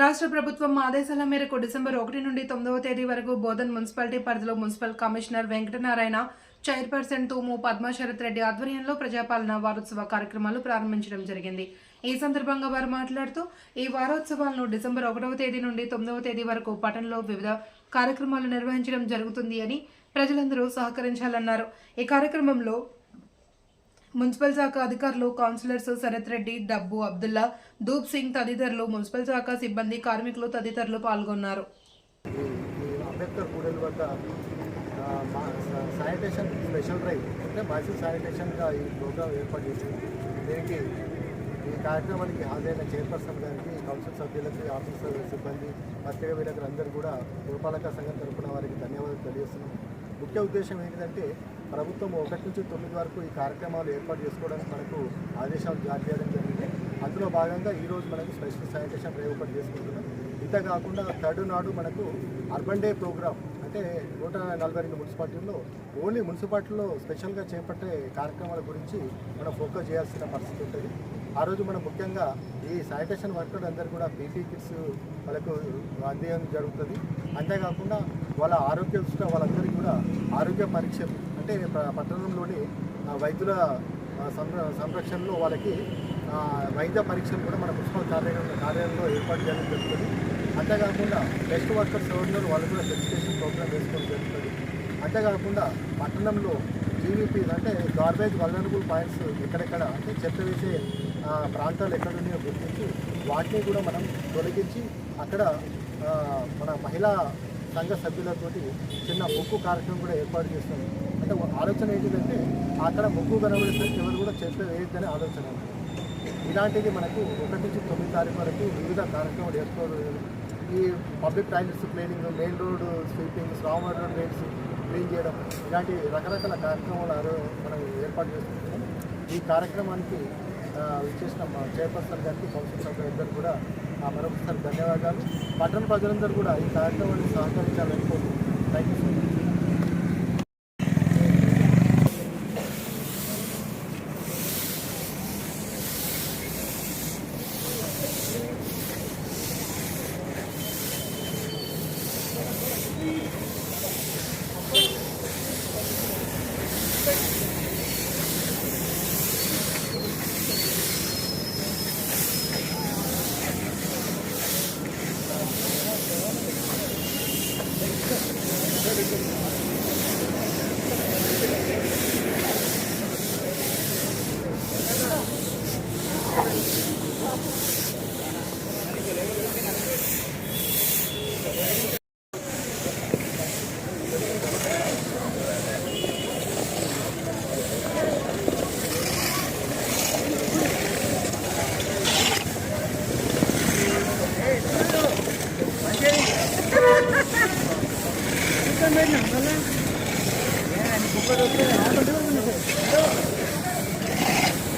రాష్ట్ర ప్రభుత్వం ఆదేశాల మేరకు డిసెంబర్ ఒకటి నుండి తొమ్మిదవ తేదీ వరకు బోధన్ మున్సిపాలిటీ పరిధిలో municipal commissioner Venkatanarayana chairperson Thumu Padmasharath Reddy ఆధ్వర్యంలో ప్రజాపాలన వారోత్సవ కార్యక్రమాలు ప్రారంభించడం జరిగింది. ఈ సందర్భంగా వారు మాట్లాడుతూ ఈ వారోత్సవాలను డిసెంబర్ ఒకటవ తేదీ నుండి తొమ్మిదవ తేదీ వరకు పట్టణంలో వివిధ కార్యక్రమాలు నిర్వహించడం జరుగుతుంది అని ప్రజలందరూ సహకరించాలన్నారు. ఈ కార్యక్రమంలో మున్సిపల్ శాఖ అధికారులు కౌన్సిలర్స్ శరత్ రెడ్డి డబ్బు అబ్దుల్లా దూప్ సింగ్ తదితరులు మున్సిపల్ శాఖ సిబ్బంది కార్మికులు తదితరులు పాల్గొన్నారు. అంబేద్కర్ మా శానిటేషన్ స్పెషల్ డ్రైవ్ అంటే బాయ్స్ శానిటేషన్గా ఈ ప్రోగ్రామ్ ఏర్పాటు చేసింది. దీనికి ఈ కార్యక్రమానికి హాజరైన చైర్పర్సన్ గారికి కౌన్సిల్ సభ్యులకి ఆఫీసర్ సిబ్బంది పత్రికా విలేకరులు అందరూ కూడా పురపాలక సంఘం తరపున వారికి ధన్యవాదాలు తెలియజేస్తున్నాం. ముఖ్య ఉద్దేశం ఏంటంటే ప్రభుత్వం ఒకటి నుంచి తొమ్మిది వరకు ఈ కార్యక్రమాలు ఏర్పాటు చేసుకోవడానికి మనకు ఆదేశాలు జారీ చేయడం జరిగింది. అందులో భాగంగా ఈరోజు మనకు స్పెషల్ శానిటేషన్ డ్రైవ్ ఒకటి చేసుకుంటున్నాం. ఇంత కాకుండా థర్డ్ నాడు మనకు అర్బన్ డే ప్రోగ్రామ్ అంటే నూట నలభై రెండు మున్సిపాలిటీల్లో ఓన్లీ మున్సిపాలిటీలో స్పెషల్గా చేపట్టే కార్యక్రమాల గురించి మనం ఫోకస్ చేయాల్సిన పరిస్థితి ఉంటుంది. ఆ రోజు మనం ముఖ్యంగా ఈ శానిటేషన్ వర్కర్ అందరూ కూడా పీపీ కిట్స్ వాళ్ళకు అందించడం జరుగుతుంది. అంతేకాకుండా వాళ్ళ ఆరోగ్య దృష్ట్యా వాళ్ళందరికీ కూడా ఆరోగ్య పరీక్షలు అంటే పట్టణంలోని వైద్యుల సంర సంరక్షణలో వాళ్ళకి వైద్య పరీక్షలు కూడా మన మున్సిపల్ కార్యాలయం కార్యాలయంలో ఏర్పాటు చేయడం జరుగుతుంది. అంతేకాకుండా టెస్ట్ వర్కర్స్ ఎవరిలో వాళ్ళు కూడా సర్టిఫికేషన్ ప్రోగ్రామ్ వేసుకోవడం జరుగుతుంది. అంతేకాకుండా పట్టణంలో జీవీపీ అంటే గార్బేజ్ వలనరబుల్ పాయింట్స్ ఎక్కడెక్కడ అంటే చెత్త వేసే ప్రాంతాలు ఎక్కడ ఉన్నాయో గుర్తించి వాటిని కూడా మనం తొలగించి అక్కడ మన మహిళా సంఘ సభ్యులతోటి చిన్న ముక్కు కార్యక్రమం కూడా ఏర్పాటు చేస్తాం. అంటే ఆలోచన ఏంటిదంటే అక్కడ ముక్కు కనబడేసరికి ఎవరు కూడా చెత్త వేయొద్దనే ఆలోచన. ఇలాంటిది మనకు ఒకటి నుంచి తొమ్మిది తారీఖు వరకు వివిధ కార్యక్రమాలు ఏర్పాటు ఈ public toilets cleaning main road sweeping strong road rates clean చేయడం ఇలాంటి రకరకాల కార్యక్రమాలు మనం ఏర్పాటు చేసుకుంటున్నాం. ఈ కార్యక్రమానికి విచ్చేసిన మా చైర్పర్సన్ గారికి కౌన్సిల్ సభ్యులందరూ కూడా ఆ మరొకసారి ధన్యవాదాలు. పట్టణ ప్రజలందరూ కూడా ఈ కార్యక్రమాన్ని సహకరించాలని కోరుతున్నాను థ్యాంక్ యూ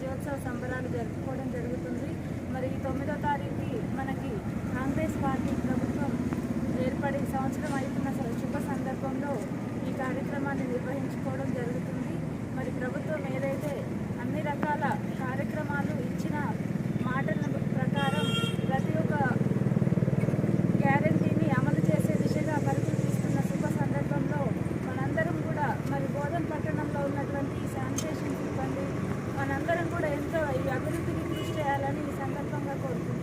విజయోత్సవ సంబరాలు జరుపుకోవడం జరుగుతుంది. మరి ఈ తొమ్మిదో తారీఖు మనకి కాంగ్రెస్ పార్టీ ప్రభుత్వం ఏర్పడి సంవత్సరం అవుతున్న స- శుభ సందర్భంలో ఈ కార్యక్రమాన్ని నిర్వహించుకోవడం జరుగుతుంది. మరి ప్రభుత్వం ఏదైతే అన్ని రకాల చేయాలని ఈ సందర్భంగా కోరుతున్నాను